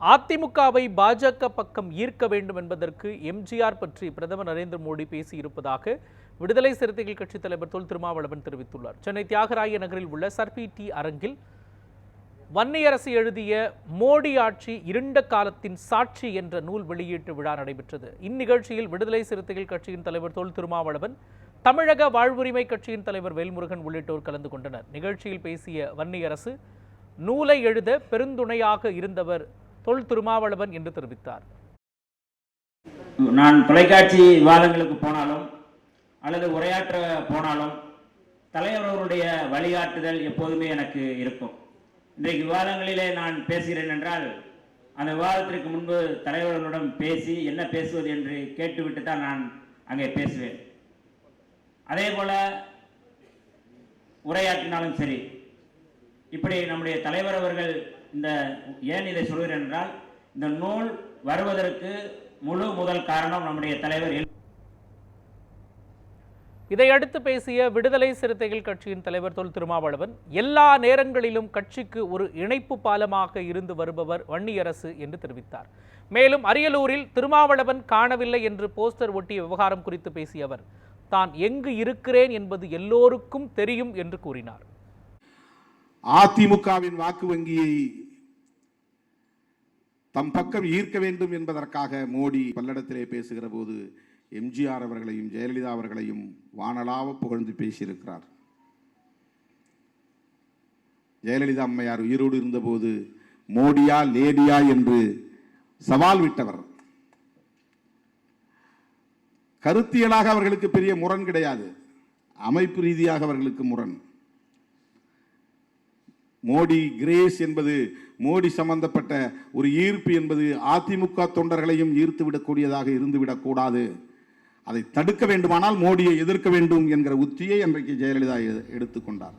அதிமுகவை பாஜக பக்கம் ஈர்க்க வேண்டும் என்பதற்கு எம்ஜிஆர் பற்றி பிரதமர் நரேந்திர மோடி பேசியிருப்பதாக விடுதலை சிறுத்தைகள் கட்சித் தலைவர் தொல் திருமாவளவன் தெரிவித்துள்ளார். சென்னை தியாகராய நகரில் உள்ள சர்பி டி அரங்கில் வன்னியரசு எழுதிய மோடி ஆட்சி இருண்ட காலத்தின் சாட்சி என்ற நூல் வெளியீட்டு விழா நடைபெற்றது. இந்நிகழ்ச்சியில் விடுதலை சிறுத்தைகள் கட்சியின் தலைவர் தொல் திருமாவளவன் தமிழக வாழ்வுரிமை கட்சியின் தலைவர் வேல்முருகன் உள்ளிட்டோர் கலந்து கொண்டனர். நிகழ்ச்சியில் பேசிய வன்னியரசு நூலை எழுத பெருந்துணையாக இருந்தவர் தொல் திருமாவளவன் என்று தெரிவித்தார். நான் தொலைக்காட்சி விவாதங்களுக்கு போனாலும் அல்லது உரையாற்ற போனாலும் தலைவர் அவருடைய வழிகாட்டுதல் எப்போதுமே எனக்கு இருக்கும். இன்றைக்கு விவாதங்களிலே நான் பேசுகிறேன் என்றால் அந்த விவாதத்திற்கு முன்பு தலைவர்களுடன் பேசி என்ன பேசுவது என்று கேட்டுவிட்டு தான் நான் அங்கே பேசுவேன். அதே போல உரையாற்றினாலும் சரி இப்படி நம்முடைய தலைவர் அவர்கள் இந்த ஏன் இதை சொல்கிறேன் என்றால் இந்த நூல் வருவதற்கு முழு முதல் காரணம் நம்முடைய தலைவர் இதையடுத்து பேசிய விடுதலை சிறுத்தைகள் கட்சியின் தலைவர் தொல் திருமாவளவன் எல்லா நேரங்களிலும் கட்சிக்கு ஒரு இணைப்பு பாலமாக இருந்து வருபவர் வன்னியரசு என்று தெரிவித்தார். மேலும் அரியலூரில் திருமாவளவன் காணவில்லை என்று போஸ்டர் ஒட்டிய விவகாரம் குறித்து பேசிய அவர் தான் எங்கு இருக்கிறேன் என்பது எல்லோருக்கும் தெரியும் என்று கூறினார். அதிமுகவின் வாக்கு வங்கியை தம் பக்கம் ஈர்க்க வேண்டும் என்பதற்காக மோடி பல்லடத்திலே பேசுகிற போது எம்ஜிஆர் அவர்களையும் ஜெயலலிதா அவர்களையும் வானலாவ புகழ்ந்து பேசியிருக்கிறார். ஜெயலலிதா அம்மையார் உயிரோடு இருந்தபோது மோடியா லேடியா என்று சவால் விட்டவர். கருத்தியலாக அவர்களுக்கு பெரிய முரண் கிடையாது. அமைப்பு ரீதியாக அவர்களுக்கு முரண். மோடி கிரேஸ் என்பது மோடி சம்பந்தப்பட்ட ஒரு ஈர்ப்பு என்பது அதிமுக தொண்டர்களையும் ஈர்த்து விடக்கூடியதாக இருந்துவிடக்கூடாது அதை தடுக்க வேண்டுமானால் மோடியை எதிர்க்க வேண்டும் என்கிற உத்தியை அன்றைக்கு ஜெயலலிதா எடுத்துக்கொண்டார்.